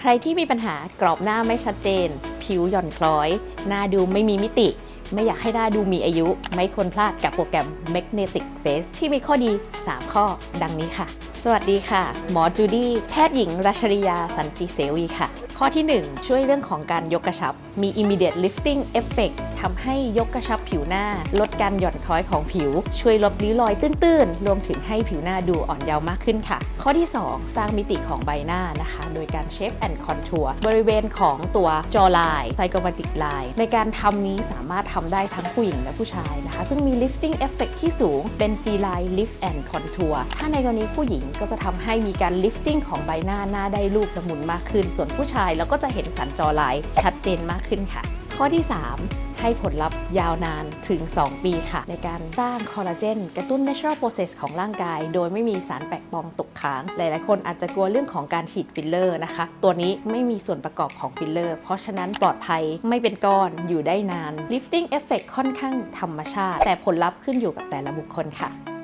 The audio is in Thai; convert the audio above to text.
ใครที่มีปัญหากรอบหน้าไม่ชัดเจน ผิวหย่อนคล้อย หน้าดูไม่มีมิติ ไม่อยากให้หน้าดูมีอายุ ไม่ควรพลาดกับโปรแกรม Magnetic Face ที่มีข้อดี 3 ข้อ ดังนี้ค่ะ สวัสดีค่ะ หมอจูดี้แพทย์หญิงรัชริยาสันติเสวีค่ะ ข้อที่ 1 ช่วยเรื่องของการยกกระชับ มี immediate lifting effect ทำให้ยกกระชับผิวหน้า ลดการหย่อนคล้อยของผิว ช่วยลบริ้วรอยตื้นๆ รวมถึงให้ผิวหน้าดูอ่อนเยาว์มากขึ้นค่ะ ข้อที่ 2 สร้างมิติของใบหน้านะคะ โดยการเชฟแอนด์คอนทัวร์บริเวณของตัวจอไลน์ไซโกมาติกไลน์ในการทำนี้สามารถทำได้ทั้งผู้หญิงและผู้ชายนะคะ ซึ่งมี lifting effect ที่สูง เป็น C line lift and contour ถ้าในกรณีผู้หญิงก็จะทำให้มีการ lifting ของใบหน้าหน้าได้รูปละมุนมากขึ้น ส่วนผู้ชายเราก็จะเห็นสันจอไลน์ชัดเจนมากขึ้นค่ะ ข้อที่ 3 ให้ผลลัพธ์ยาวนานถึง 2 ปีค่ะ ในการสร้างคอลลาเจนกระตุ้น natural process ของร่างกาย โดยไม่มีสารแปลกปลอมตกค้าง หลาย ๆ คนอาจจะกลัวเรื่องของการฉีดฟิลเลอร์นะคะ ตัวนี้ไม่มีส่วนประกอบของฟิลเลอร์ เพราะฉะนั้นปลอดภัยไม่เป็นก้อนอยู่ได้นาน lifting effect ค่อนข้างธรรมชาติ แต่ผลลัพธ์ขึ้นอยู่กับแต่ละบุคคลค่ะ